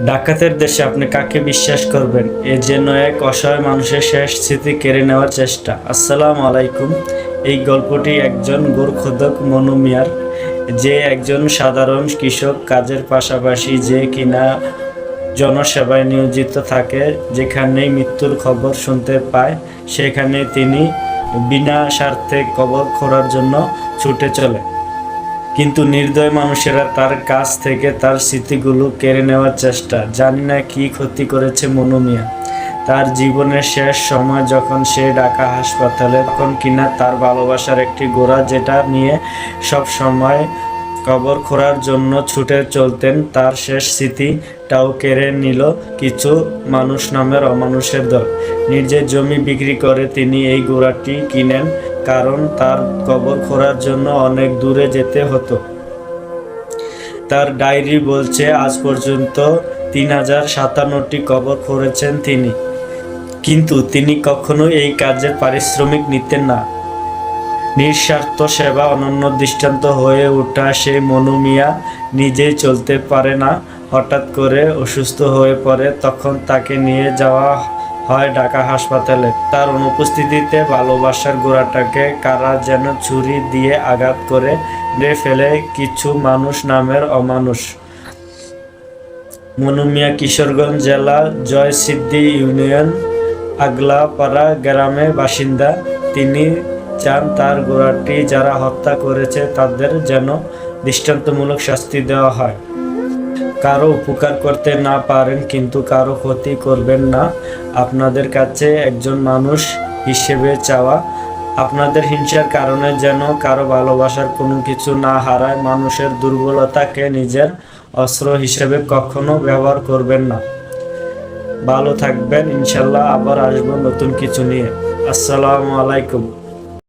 ডাকাতের দেশে আপনি কাকে বিশ্বাস করবেন? এ যেন এক অসহায় মানুষের শেষ স্মৃতি কেড়ে নেওয়ার চেষ্টা। আসসালামু আলাইকুম। এই গল্পটি একজন গোরখোদক মনু মিয়ার, যে একজন সাধারণ কৃষক, কাজের পাশাপাশি যে কিনা জনসেবায় নিয়োজিত থাকে, যেখানেই মৃত্যুর খবর শুনতে পায়, সেখানে তিনি বিনা স্বার্থে কবর খোঁড়ার জন্য ছুটে চলে কিন্তু নির্দয় মানুষেরা তার কাছ থেকে তার স্মৃতিগুলো কেড়ে নেওয়ার চেষ্টা। জানি না কি ক্ষতি করেছে মনু মিয়া। তার জীবনের শেষ সময় যখন সে ঢাকা হাসপাতালে, তখন কিনা তার ভালোবাসার একটি গোড়া যেটা নিয়ে সব সময় কবর খোঁড়ার জন্য ছুটে চলতেন, তার শেষ স্মৃতিটাও কেড়ে নিল কিছু মানুষ নামের অমানুষের দল। নিজের জমি বিক্রি করে তিনি এই গোড়াটি কিনেন। কারণ তার কবর খোঁড়ার জন্য অনেক দূরে যেতে হতো। তার ডায়েরি বলছে, আজ পর্যন্ত তিন হাজার সাতান্নটি কবর খুঁড়েছেন তিনি। কিন্তু তিনি কখনো এই কাজের পারিশ্রমিক নিতেন না। নিঃস্বার্থ সেবা অনন্য দৃষ্টান্ত হয়ে ওঠা সেই মনু মিয়া নিজেই চলতে পারে না। হঠাৎ করে অসুস্থ হয়ে পড়ে, তখন তাকে নিয়ে যাওয়া হয় ঢাকা হাসপাতালে। তার অনুপস্থিতিতে ভালোবাসার গোড়াটাকে কারা যেন ছুরি দিয়ে আঘাত করে ফেলে কিছু মানুষ নামের অমানুষ। মনুমিয়া কিশোরগঞ্জ জেলা জয়সিদ্ধি ইউনিয়ন, আগলাপাড়া গ্রামে বাসিন্দা। তিনি চান তার গোড়াটি যারা হত্যা করেছে তাদের যেন দৃষ্টান্তমূলক শাস্তি দেওয়া হয়। কারও উপকার করতে না পারেন, কিন্তু কারও ক্ষতি করবেন না। আপনাদের কাছে একজন মানুষ হিসেবে চাওয়া, আপনাদের হিংসার কারণে যেন কারও ভালোবাসার কোনো কিছু না হারায়, মানুষের দুর্বলতাকে নিজের অস্ত্র হিসেবে কখনো ব্যবহার করবেন না। ভালো থাকবেন, ইনশাল্লাহ আবার আসব নতুন কিছু নিয়ে। আসসালামু আলাইকুম।